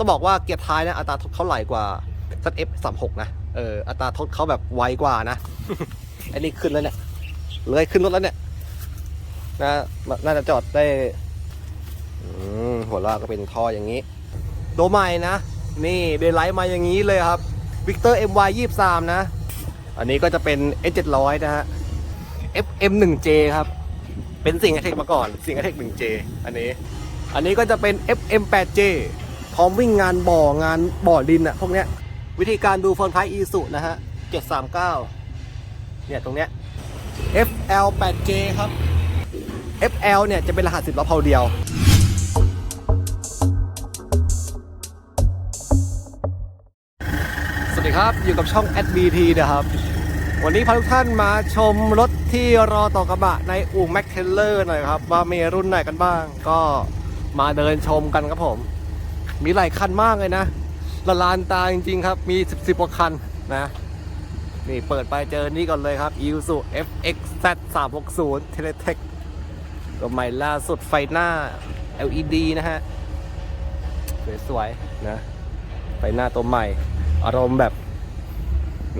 ต้องบอกว่าเกียร์ท้ายนี่ยอัตราทดเขาไหลกว่า ZF 36นะเอออัตราทดเขาแบบไวกว่านะอันนี้ขึ้นแล้วเนี่ยเลยขึ้นรถแล้วเนี่ยนะน่าจะจอดได้อหัวลากก็เป็นท่ออย่างนี้ตัวใหม่นะ นี่เดลไลท์มาอย่างนี้เลยครับ Victor MY 23 นะ อันนี้ก็จะเป็น S 700 นะฮะ FM 1J ครับ เป็นสิ่งเทคมาก่อนสิ่งเทค 1J อันนี้ อันนี้ก็จะเป็น FM 8J ร้อมวิ่งงานบ่องานบ่อดินอะพวกเนี้ยวิธีการดูฟอนท้ายอีสุนะฮะ 739 เนี่ยตรงเนี้ย FL 8J ครับ FL เนี่ยจะเป็นรหัสสิบล้อเพาเดียว สวัสดีครับ อยู่กับช่อง SBT นะครับ วันนี้พาทุกท่านมาชมรถที่รอต่อกระบะในอู่แม็กเทเลอร์หน่อยครับ ว่ามีรุ่นไหนกันบ้าง ก็มาเดินชมกันครับผม มีหลายคันมากเลยนะละลานตาจริงๆครับ มี 10 10กว่าคันนะ นี่เปิดไปเจอนี่ก่อนเลยครับ i s u FX Z 3 6 0 Teletech ตัวใหม่ล่าสุดไฟหน้า LED นะฮะ สวยๆนะ ไฟหน้าตัวใหม่ อารมณ์แบบ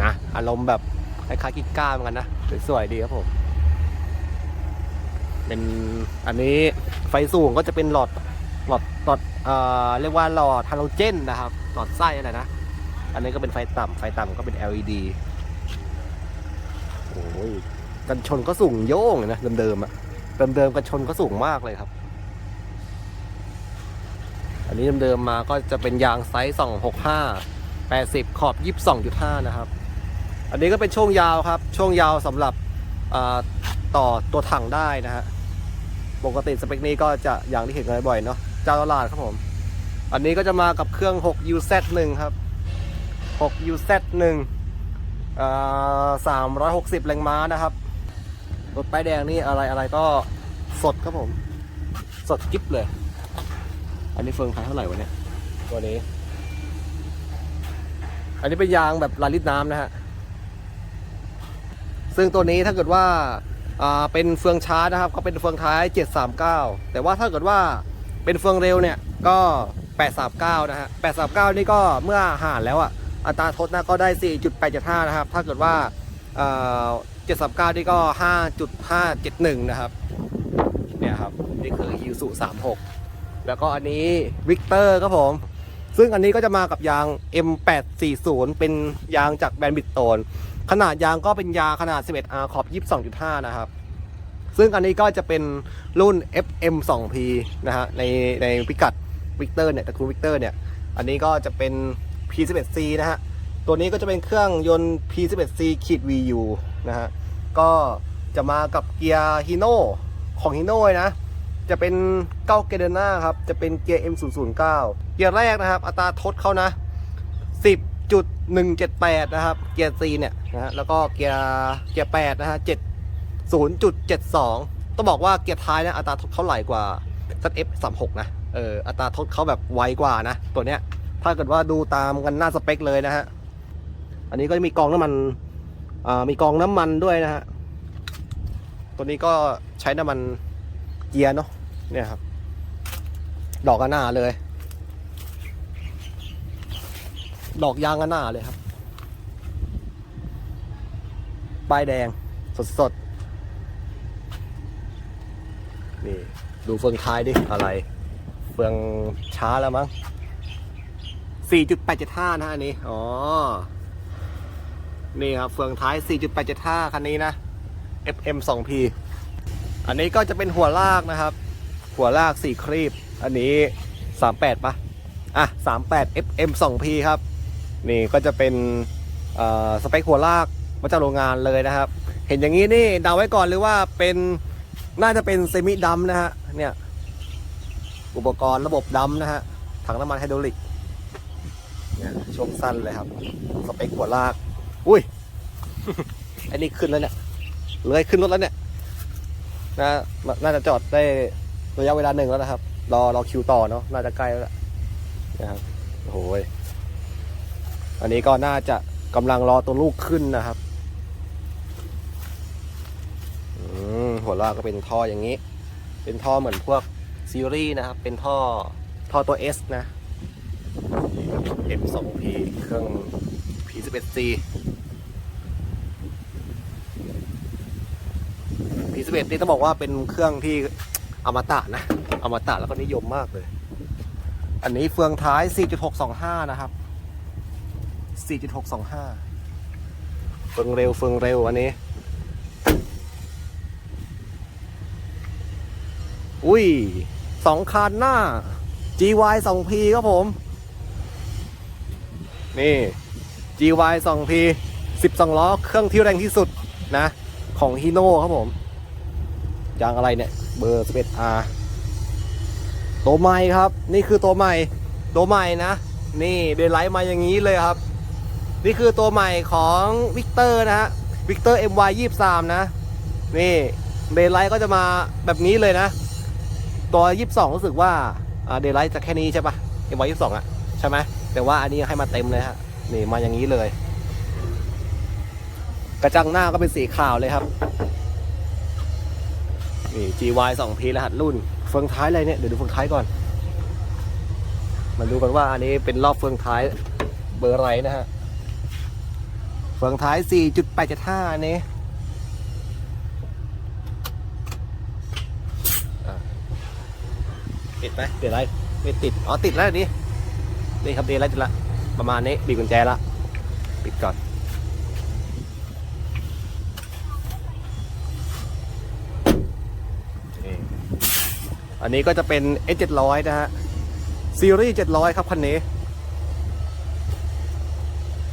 นะ อารมณ์แบบคล้ายๆกิก้าเหมือนกันนะ สวยๆดีครับผม เป็นอันนี้ไฟสูงก็จะเป็นหลอดหลอดหลอด เอ่อเรียกว่าหลอดฮาโลเจนนะครับหลอดไส้อะไรนะ อันนี้ก็เป็นไฟต่ำไฟต่ำก็เป็น LED โอ้ยกันชนก็สูงโย่งเลยนะเดิมๆอะเดิมๆกันชนก็สูงมากเลยครับ อันนี้เดิมๆมาก็จะเป็นยางไซส์ 265 80 ขอบ 22.5 นะครับ อันนี้ก็เป็นช่วงยาวครับ ช่วงยาวสำหรับต่อตัวถังได้นะฮะ ปกติสเปคนี้ก็จะอย่างที่เห็นกันบ่อยเนาะ เจ้าตลาดครับผม อันนี้ก็จะมากับเครื่อง 6 UZ1 ครับ 6 UZ1 อ่า360แรงม้านะครับ รถป้ายแดงนี่อะไรอะไรก็สดครับผม สดกิ๊บเลย อันนี้เฟืองไทยเท่าไหร่วะเนี่ยตัวนี้ อันนี้เป็นยางแบบลายลิตรน้ำนะฮะ ซึ่งตัวนี้ถ้าเกิดว่าอ่าเป็นเฟืองช้านะครับ ก็เป็นเฟืองท้าย 739 แต่ว่าถ้าเกิดว่า เป็นเฟืองเร็วเนี่ยก็ 839 นะฮะ 839 นี่ก็เมื่อห่านแล้วอะอัตราทดนะก็ได้ 4.875 นะครับ ถ้าเกิดว่าเอ่อ739 นี่ก็ 5.571 นะครับ เนี่ยครับ นี่คือ i s u 36 แล้วก็อันนี้วิกเตอร์ครับผม ซึ่งอันนี้ก็จะมากับยาง M840 เป็นยางจากแบรนด์บิตโตน ขนาดยางก็เป็นยางขนาด 11R ขอบ 22.5 นะครับ ซึ่งอันนี้ก็จะเป็นรุ่น FM 2P นะฮะในในพิกัดวิกเตอร์เนี่ยตระกูลวิกเตอร์เนี่ย อันนี้ก็จะเป็น P11C นะฮะ ตัวนี้ก็จะเป็นเครื่องยนต์ P11C ขีด VU นะฮะ ก็จะมากับเกียร์ฮีโน่ของฮีโน่นะ จะเป็นเก้าเกเดน่าครับ จะเป็นเกียร์ M009 เกียร์แรกนะครับ อัตราทดเขานะ 10.178 นะครับ เกียร์ C เนี่ยนะฮะ แล้วก็เกียร์เกียร์8นะฮะ7 0.72 ต้องบอกว่าเกียร์ท้ายนี่อัตราทดเขาไหลกว่า ZF 36 นะ เอออัตราทดเขาแบบไวกว่านะ ตัวเนี้ย ถ้าเกิดว่าดูตามกันหน้าสเปคเลยนะฮะ อันนี้ก็จะมีกองน้ำมันอ่ามีกองน้ำมันด้วยนะฮะ ตัวนี้ก็ใช้น้ำมันเกียร์เนาะ เนี่ยครับ ดอกกันหน้าเลย ดอกยางกันหน้าเลยครับ ป้ายแดงสดสดๆ นี่ดูเฟืองท้ายดิอะไร เฟืองช้าแล้วมั้ง 4.875 นะอันนี้ อ๋อ นี่ครับเฟืองท้าย 4.875 คันนี้นะ FM 2P อันนี้ก็จะเป็นหัวลากนะครับ หัวลาก4ครีบ อันนี้ 38ปะอะ 38 FM 2P ครับ นี่ก็จะเป็นสเปคหัวลากมาจากโรงงานเลยนะครับ เห็นอย่างนี้นี่เดาไว้ก่อนเลยว่าเป็น น่าจะเป็นเซมิดัมนะฮะ เนี่ย อุปกรณ์ระบบดัมนะฮะ ถังน้ำมันไฮดรอลิกเนี่ยช่วงสั้นเลยครับ สเปคหัวลาก อุ้ยอันนี้ขึ้นแล้วเนี่ยเลยขึ้นรถแล้วเนี่ยนะน่าจะจอดได้ระยะเวลาหนึ่งแล้วนะครับ รอรอคิวต่อเนาะน่าจะใกล้แล้วแหละนะครับโอ้ยอันนี้ก็น่าจะกำลังรอตัวลูกขึ้นนะครับ อืม หัวลากก็เป็นท่ออย่างนี้ เป็นท่อเหมือนพวกซีรีส์นะครับ เป็นท่อท่อตัว S นะ M2P เครื่อง P11C P11 นี่ต้องบอกว่าเป็นเครื่องที่อมตะนะอมตะแล้วก็นิยมมากเลย อันนี้เฟืองท้าย 4.625 นะครับ 4.625 เฟืองเร็ว เฟืองเร็วอันนี้ อุ้ยสองคันหน้า GY 2P ครับผม นี่ GY 2P 12 ล้อ เครื่องที่แรงที่สุดนะ ของฮีโน่ครับผมยางอะไรเนี่ย เบอร์ 11R ตัวใหม่ครับ นี่คือตัวใหม่ ตัวใหม่นะ นี่เดนไลท์มาอย่างนี้เลยครับ นี่คือตัวใหม่ของวิกเตอร์นะฮะวิกเตอร์ MY 23นะ นี่เดนไลท์ก็จะมาแบบนี้เลยนะ ตัว22รู้สึกว่าเดนไลท์จะแค่นี้ใช่ปะ MY 22อะใช่ไหมแต่ว่าอันนี้ให้มาเต็มเลยฮะนี่มาอย่างนี้เลย กระจังหน้าก็เป็นสีขาวเลยครับนี่ GY 2P รหัสรุ่น เฟืองท้ายอะไรเนี่ย เดี๋ยวดูเฟืองท้ายก่อน มาดูกันว่าอันนี้เป็นรอบเฟืองท้ายเบอร์ไรนะฮะ เฟืองท้าย 4.875อันนี้อะ ติดไหมเดี๋ยวไรไม่ติด อ๋อ ติดแล้วนนี้นี่ครับเดยวไรติดละ ประมาณนี้บีบกุญแจละ ปิดก่อน อันนี้ก็จะเป็น S 700 นะฮะ ซีรีส์ 700 ครับคันนี้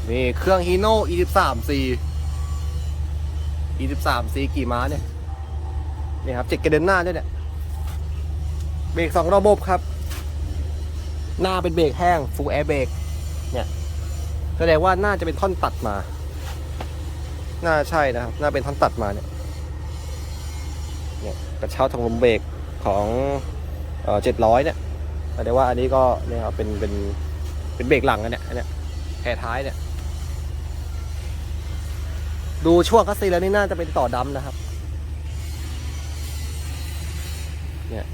นี่เครื่อง Hino E 1 3 C E 1 3 C กี่ม้าเนี่ย นี่ครับเจ็ดกระเด็นหน้าด้วยเนี่ย เบรกสองระบบครับ หน้าเป็นเบรกแห้ง full air brake เนี่ยแสดงว่าน่าจะเป็นท่อนตัดมา น่าใช่นะครับ น่าเป็นท่อนตัดมาเนี่ยเนี่ยกระเช้าทางลมเบรกของเจ็ดร้อยเนี่ยแสดงว่าอันนี้ก็เนี่ยครับเป็นเป็นเป็นเบรกหลังอันเนี้ยอันเนี้ยแผ่ท้ายเนี่ยดูช่วงคัสซีแล้วนี่น่าจะเป็นต่อดำนะครับ เนี่ย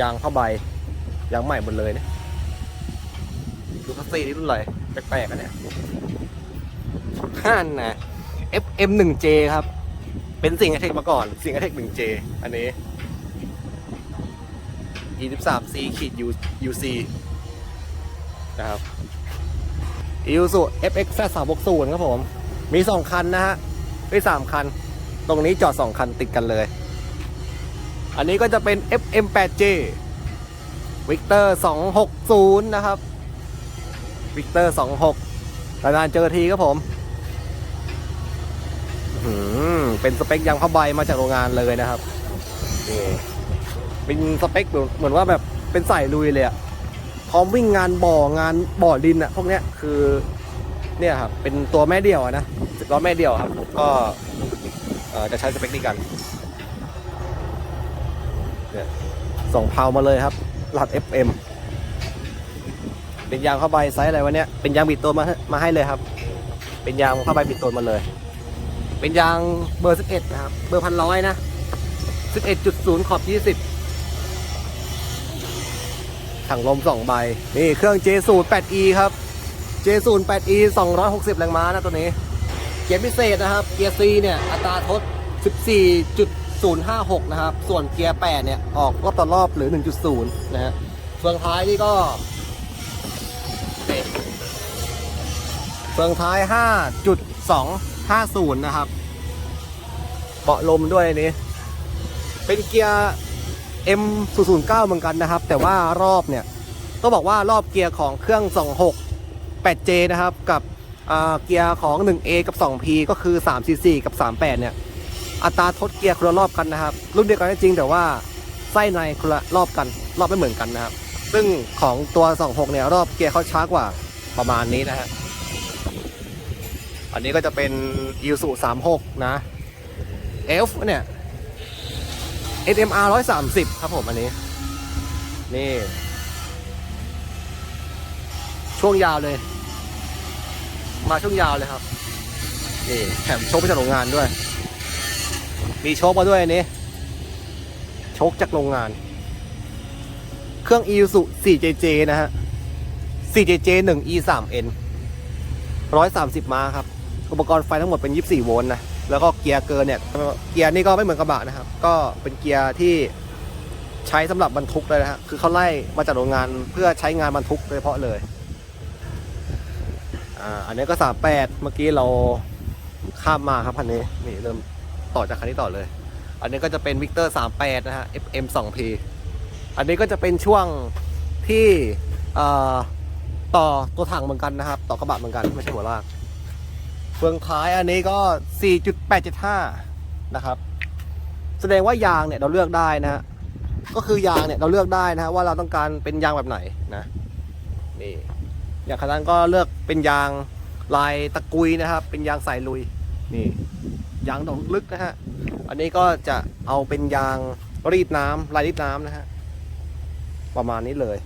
ยางผ้าใบยางใหม่หมดเลยเนี่ยดูคัสซีนี่รุ่นอะไรแปลกๆอันเนี้ยห้านนะ FM1J ครับ เป็นสิ่งไอเทคมาก่อนสิ่งไอเทค 1J อันนี้ 23C ขีด UC นะครับ Isuzu FX Z360 ครับผม มี 2 คันนะฮะไม่3คัน ตรงนี้จอด 2 คันติดกันเลย อันนี้ก็จะเป็น FM8J Victor 260 นะครับ Victor 26นานๆเจอทีครับผมอืมเป็นสเปคยางผ้าใบมาจากโรงงานเลยนะครับเป็นสเปคเหมือนว่าแบบเป็นใส่ลุยเลยอะพร้อมวิ่งงานบ่องานบ่อดินอะพวกเนี้ยคือ เนี่ยครับเป็นตัวแม่เดี่ยวนะสิบล้อแม่เดี่ยวครับ ก็จะใช้สเปคนี้กัน เนี่ยส่งเพามาเลยครับรหัส FM เป็นยางผ้าใบไซส์อะไรวะเนี่ยเป็นยางบิดตัวมาให้มาให้เลยครับ เป็นยางผ้าใบบิดตัวมาเลย เป็นยางเบอร์ 11 นะครับ เบอร์พันร้อยนะ 11.0 ขอบ 20 ถังลม 2 ใบ นี่เครื่อง J0 8E ครับ J0 8E 260 แรงม้านะตัวนี้ เกียร์พิเศษนะครับ เกียร์ C เนี่ย อัตราทด 0.56 นะครับ ส่วนเกียร์ 8 เนี่ย ออกรอบต่อรอบหรือ 1.0 นะฮะเฟืองท้ายนี่ก็เฟืองท้าย 5.250 นะครับ เบาะลมด้วยนี้ เป็นเกียร์ M009 เหมือนกันนะครับ แต่ว่ารอบเนี่ยต้องบอกว่ารอบเกียร์ของเครื่อง 26 8J นะครับ กับเกียร์ของ 1A กับ 2P ก็คือ 3cc กับ 38 เนี่ย อัตราทดเกียร์คนละรอบกันนะครับรุ่นเดียวกันจริงแต่ว่าไส้ในคนละรอบกัน รอบไม่เหมือนกันนะครับ ซึ่งของตัว 26 เนี่ยรอบเกียร์เขาช้ากว่าประมาณนี้นะฮะอันนี้ก็จะเป็น i s u 36 นะ F เนี่ย SMR 130 ครับผมอันนี้ นี่ ช่วงยาวเลย มาช่วงยาวเลยครับนี่แถมโชคมาจากโรงงานด้วย มีโชคมาด้วยอันนี้ โชคจากโรงงาน เครื่อง i s u 4JJ นะฮะ 4JJ 1 E 3 N 130 ม้าครับ อุปกรณ์ไฟทั้งหมดเป็น 24 โวลต์นะ แล้วก็เกียร์เกินเนี่ย เกียร์นี่ก็ไม่เหมือนกระบะนะครับ ก็เป็นเกียร์ที่ใช้สำหรับบรรทุกเลยนะฮะ คือเขาไล่มาจากโรงงานเพื่อใช้งานบรรทุกโดยเฉพาะเลย อ่า อันนี้ก็38เมื่อกี้เราข้ามมาครับคันนี้ นี่เริ่ม ต่อจากคันนี้ต่อเลย อันนี้ก็จะเป็นวิกเตอร์38 นะฮะ FM 2P อันนี้ก็จะเป็นช่วงที่ต่อตัวถังเหมือนกันนะครับ ต่อกระบะเหมือนกันไม่ใช่หัวลากเฟืองท้ายอันนี้ก็ 4.875 นะครับ แสดงว่ายางเนี่ยเราเลือกได้นะฮะก็คือยางเนี่ยเราเลือกได้นะฮะว่าเราต้องการเป็นยางแบบไหนนะนี่อย่างคันนั้นก็เลือกเป็นยางลายตะกุยนะครับ เป็นยางสายลุยนี่ ยางดอกลึกนะฮะ อันนี้ก็จะเอาเป็นยางรีดน้ำลายรีดน้ำนะฮะ ประมาณนี้เลย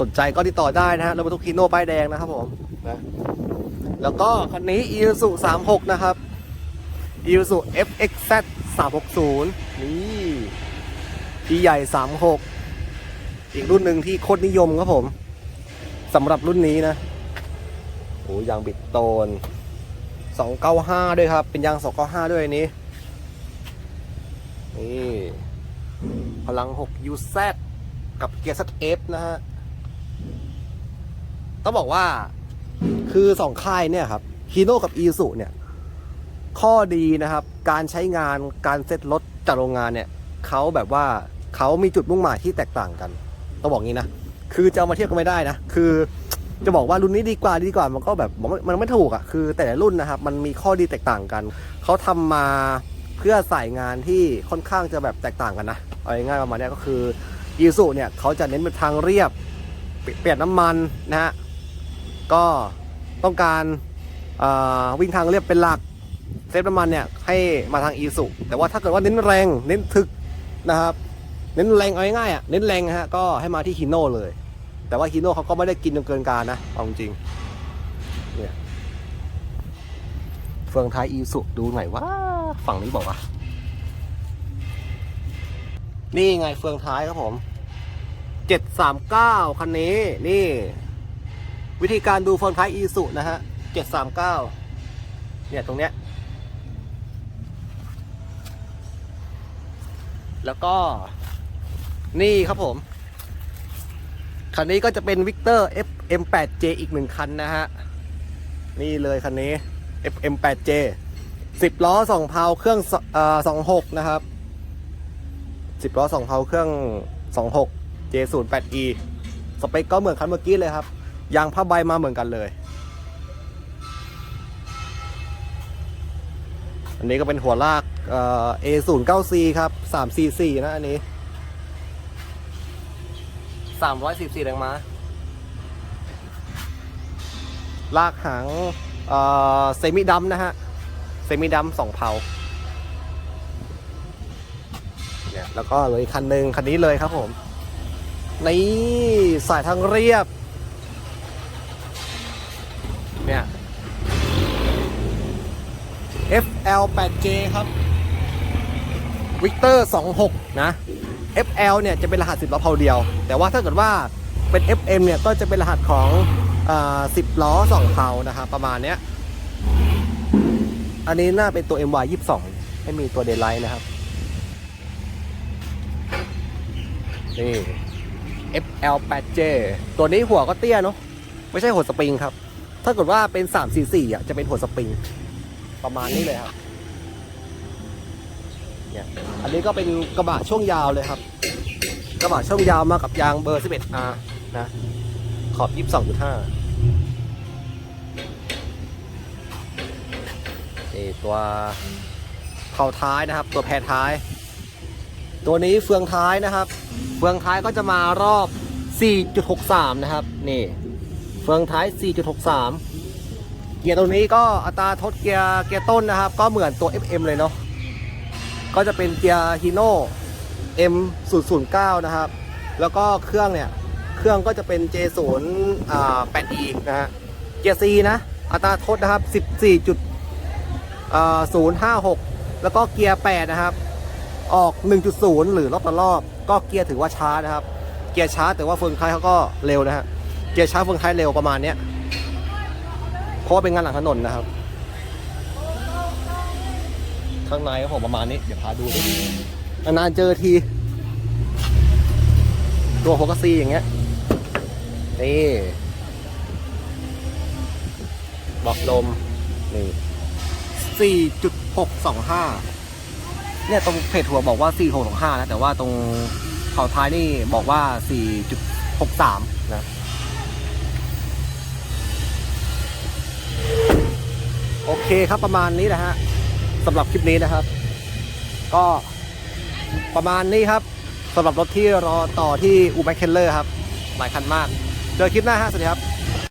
สนใจก็ติดต่อได้นะฮะรถบรรทุกคีโน่ป้ายแดงนะครับผมนะแล้วก็คันนี้ i s u 36 นะครับ i s u FXZ 360 นี่พี่ใหญ่ 36 อีกรุ่นหนึ่งที่โคตรนิยมครับผมสำหรับรุ่นนี้นะโอ้ยางบิดโตน 295 ด้วยครับ เป็นยาง 295 ด้วยอันนี้ นี่พลัง6 UZ กับเกียร์ ZF นะฮะ ต้องบอกว่าคือสองค่ายเนี่ยครับฮีโน่กับอีสุเนี่ย ข้อดีนะครับ การใช้งานการเซ็ตรถจากโรงงานเนี่ยเขาแบบว่าเขามีจุดมุ่งหมายที่แตกต่างกัน ต้องบอกงี้นะ คือจะเอามาเทียบกันไม่ได้นะ คือ จะบอกว่ารุ่นนี้ดีกว่าดีกว่ามันก็แบบมันไม่ถูกอะ่ะคือแต่ละรุ่นนะครับมันมีข้อดีแตกต่างกัน เขาทำมาเพื่อใส่งานที่ค่อนข้างจะแบบแตกต่างกันนะเอาง่ายๆประมาณนี้ก็คืออีสุเนี่ยเขาจะเน้นเป็นทางเรียบเปลี่ยนน้ำมันนะฮะก็ต้องการวิ่งทางเรียบเป็นหลักเซฟน้ำมันเนี่ยให้มาทางอีสุแต่ว่าถ้าเกิดว่าเน้นแรงเน้นถึกนะครับเน้นแรงเอาง่ายๆอะเน้นแรงฮะก็ให้มาที่ฮิโน่เลย แต่ว่าฮิโน่เขาก็ไม่ได้กินจนเกินการนะเอาจริงเนี่ยเฟืองท้ายอีสุดูหน่อยว่าฝั่งนี้บอกว่า นี่ไงเฟืองท้ายครับผม739คันนี้นี่ วิธีการดูเฟืองท้ายอีสุนะฮะ739เนี่ยตรงเนี้ยแล้วก็นี่ครับผม คันนี้ก็จะเป็นวิกเตอร์ FM8J อีกหนึ่งคันนะฮะ นี่เลยคันนี้ FM8J 10 ล้อ 2 เพาเครื่องสเอ่อ26 นะครับ 10 ล้อ 2 เพาเครื่อง 26 J08E สเปคก็เหมือนคันเมื่อกี้เลยครับ ยางผ้าใบมาเหมือนกันเลย อันนี้ก็เป็นหัวลากเอ่อ A09C ครับ 344 นะอันนี้ 314แรงม้า ลากหางเอ่อเซมิดัมนะฮะ เซมิดัมสองเพาเนี่ยแล้วก็เลยคันหนึ่งคันนี้เลยครับผม นี่สายทางเรียบ เนี่ย FL8J ครับวิกเตอร์ 26 นะ FL เนี่ยจะเป็นรหัส 10 ล้อเพาเดียว แต่ว่าถ้าเกิดว่าเป็น FM เนี่ยก็จะเป็นรหัสของอา10 ล้อ 2 เพานะครับประมาณเนี้ย อันนี้น่าเป็นตัว MY 22 ไม่มีตัวเดลไลท์นะครับ นี่ FL8J ตัวนี้หัวก็เตี้ยเนาะไม่ใช่หัวสปริงครับ ถ้าเกิดว่าเป็น 344อะจะเป็นหัวสปริง ประมาณนี้เลยครับ เนี่ยอันนี้ก็เป็นกระบะช่วงยาวเลยครับ กระบะช่วงยาวมากับยางเบอร์ 11R นะขอบ 22.5นี่ตัวเผาท้ายนะครับ ตัวแพรท้าย ตัวนี้เฟืองท้ายนะครับ เฟืองท้ายก็จะมารอบ 4.63 นะครับนี่เฟืองท้าย 4.63 เกียร์ตัวนี้ก็อัตราทดเกียร์เกียร์ต้นนะครับ ก็เหมือนตัว FM เลยเนาะ ก็จะเป็นเกียร์ฮีโน่ M009 นะครับ แล้วก็เครื่องเนี่ย เครื่องก็จะเป็น J0 8E นะฮะ เกียร์ C นะ อัตราทดนะครับ 14จุด056 แล้วก็เกียร์ 8 นะครับ ออก 1.0 หรือรอบต่อรอบ ก็เกียร์ถือว่าช้านะครับ เกียร์ช้าแต่ว่าเฟืองท้ายเขาก็เร็วนะฮะ เกียร์ช้าเฟืองท้ายเร็วประมาณเนี้ย เพราะเป็นงานหลังถนนนะครับ ข้างในก็ผมประมาณนี้ เดี๋ยวพาดูนานๆเจอที ตัวโฟกัสซีอย่างเงี้ยนี่บอกลม นี่ 4.625 เนี่ยตรงเพจทัวบอกว่า 4.625 นะ แต่ว่าตรงเขาท้ายนี่บอกว่า 4.63 นะ โอเคครับประมาณนี้นะฮะ สำหรับคลิปนี้นะครับ ก็ประมาณนี้ครับสำหรับรถที่รอต่อที่อูแมคเคลเลอร์ครับ หลายคันมาก เจอคลิปหน้าฮะสวัสดีครับ